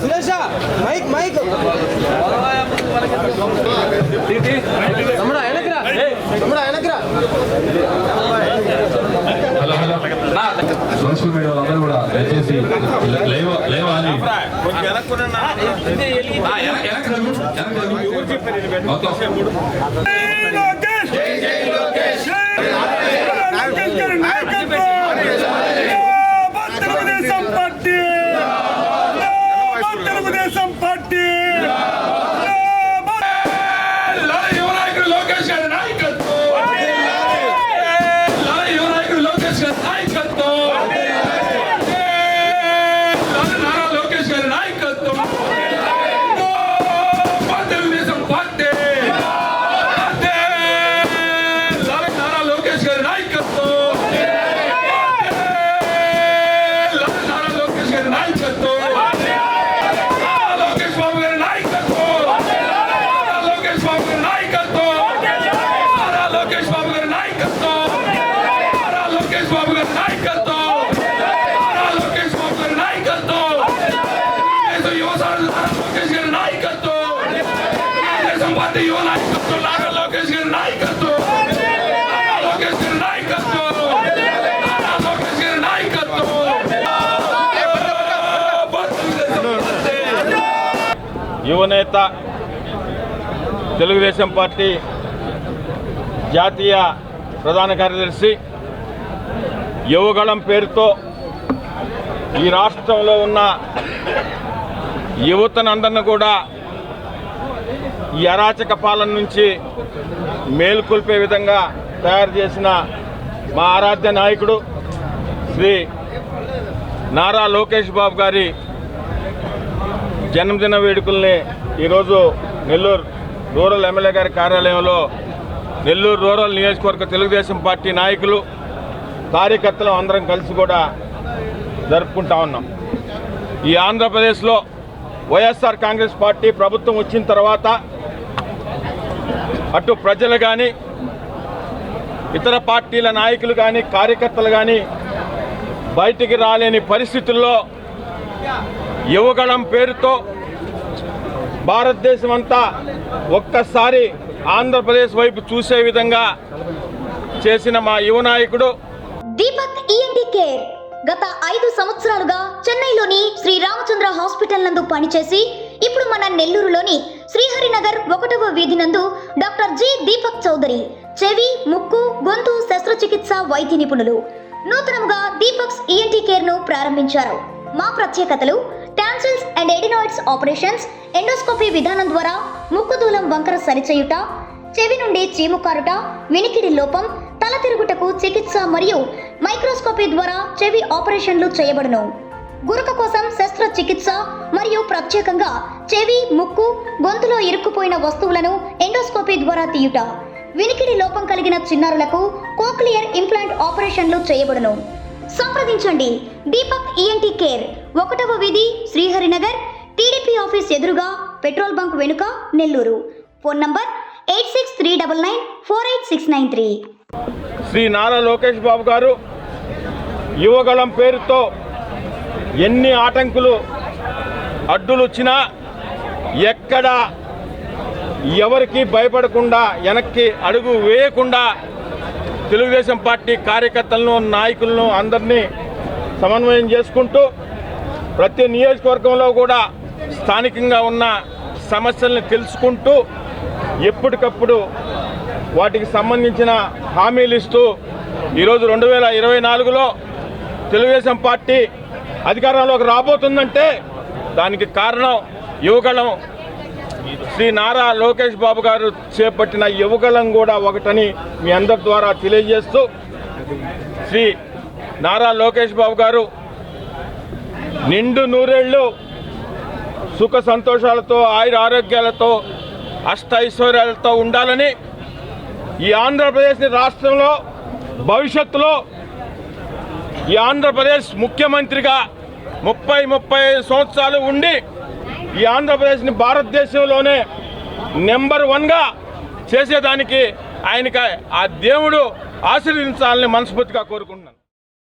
సురేష mic mic తమ్ముడా వెనకరా తమ్ముడా వెనకరా social media వాళ్ళందరూ కూడా దయచేసి లేవ లేవాలి ఆ, మొత్తం. లోకేష్ బాబు గారి నాయకత్వం నారా లోకేష్ బాబు గారి నాయకత్వం నారా లోకేష్ బాబు గారి నాయకత్వం తెలుగుదేశం యువ సారథి నారా లోకేష్ గారి నాయకత్వం తెలుగుదేశం పార్టీ యువ నాయకత్వం నారా లోకేష్ గారి నాయకత్వం నారా లోకేష్ గారి నాయకత్వం నారా లోకేష్ గారి నాయకత్వం యువనేత తెలుగుదేశం పార్టీ జాతీయ ప్రధాన కార్యదర్శి యువగళం పేరుతో ఈ రాష్ట్రంలో ఉన్న యువతనందరిని కూడా ఈ అరాచక పాలన నుంచి మేలుకొల్పే విధంగా తయారు చేసిన మా ఆరాధ్య నాయకుడు శ్రీ నారా లోకేష్ బాబు గారి జన్మదిన వేడుకల్ని ఈరోజు నెల్లూరు రూరల్ ఎమ్మెల్యే గారి కార్యాలయంలో నెల్లూరు రూరల్ నియోజకవర్గ తెలుగుదేశం పార్టీ నాయకులు కార్యకర్తలు అందరం కలిసి కూడా జరుపుకుంటా ఉన్నాం. ఈ ఆంధ్రప్రదేశ్లో వైఎస్ఆర్ కాంగ్రెస్ పార్టీ ప్రభుత్వం వచ్చిన తర్వాత అటు ప్రజలు కానీ ఇతర పార్టీల నాయకులు కానీ కార్యకర్తలు కానీ బయటికి రాలేని పరిస్థితుల్లో యువగళం పేరుతో భారతదేశం అంతా ఒక్కసారి ఆంధ్రప్రదేశ్ వైపు చూసే విధంగా చేసిన మా యువ నాయకుడు. దీపక్ ఈఎన్టీ కేర్ గత ఐదు సంవత్సరాలుగా చెన్నైలోని శ్రీ రామచంద్ర హాస్పిటల్ నందు పనిచేసి ఇప్పుడు మన నెల్లూరులోని శ్రీహరినగర్ ఒకటవ వీధి నందు డాక్టర్ జి దీపక్ చౌదరి చెవి ముక్కు గొంతు శస్త్రచికిత్స వైద్య నిపుణులు. నూతనంగా దీపక్స్ ఈఎన్టీ కేర్ను ప్రారంభించారు. మా ప్రత్యేకతలు tonsils and adenoids operations endoscopy విధానం ద్వారా ముక్కు దూలం వంకర సరిచేయుట చెవి నుండి చీము కారుట వినికిడి లోపం తల తిరుగుటకు చికిత్స మరియు మైక్రోస్కోపీ ద్వారా చెవి ఆపరేషన్లు చేయబడును. గురక కోసం శస్త్రచికిత్స మరియు ప్రత్యేకంగా చెవి ముక్కు గొంతులో ఇరుక్కుపోయిన వస్తువులను ఎండోస్కోపీ ద్వారా తీయుట. వినికిడి లోపం కలిగిన చిన్నారులకు కోక్లియర్ ఇంప్లాంట్ ఆపరేషన్లు చేయబడును. సంప్రదించండి. దీపక్ ఈఎన్టీ కేర్ ఒకటవ వీధి శ్రీహరినగర్. టీడీపీ ఆఫీస్ ఎదురుగా పెట్రోల్ బంక్ వెనుక Nellore. Phone number eight six three double nine four eight six nine three. Shri Nara Lokesh Babu garu Yuvagalam పేరుతో ఎన్ని ఆటంకులు అడ్డులు వచ్చినా ఎక్కడ ఎవరికి భయపడకుండా వెనక్కి అడుగు వేయకుండా తెలుగుదేశం పార్టీ కార్యకర్తలను నాయకులను అందరినీ సమన్వయం చేసుకుంటూ ప్రతి నియోజకవర్గంలో కూడా స్థానికంగా ఉన్న సమస్యల్ని తెలుసుకుంటూ ఎప్పటికప్పుడు వాటికి సంబంధించిన హామీలు ఇస్తూ ఈరోజు రెండు వేల ఇరవై నాలుగులో తెలుగుదేశం పార్టీ అధికారంలోకి రాబోతుందంటే దానికి కారణం యువగళం. శ్రీ నారా లోకేష్ బాబు గారు చేపట్టిన యువగళం కూడా ఒకటని మీ అందరి ద్వారా తెలియజేస్తూ శ్రీ నారా లోకేష్ బాబు గారు నిండు నూరేళ్ళు సుఖ సంతోషాలతో ఆయుర ఆరోగ్యాలతో అష్ట ఐశ్వర్యాలతో ఉండాలని ఈ ఆంధ్రప్రదేశ్ రాష్ట్రంలో భవిష్యత్తులో ఈ ఆంధ్రప్రదేశ్ ముఖ్యమంత్రిగా ముప్పై ముప్పై సంవత్సరాలు ఉండి ఈ ఆంధ్రప్రదేశ్ని భారతదేశంలోనే నెంబర్ వన్గా చేసేదానికి ఆయనకి ఆ దేవుడు ఆశీర్వదించాలని మనస్ఫూర్తిగా కోరుకుంటున్నాను.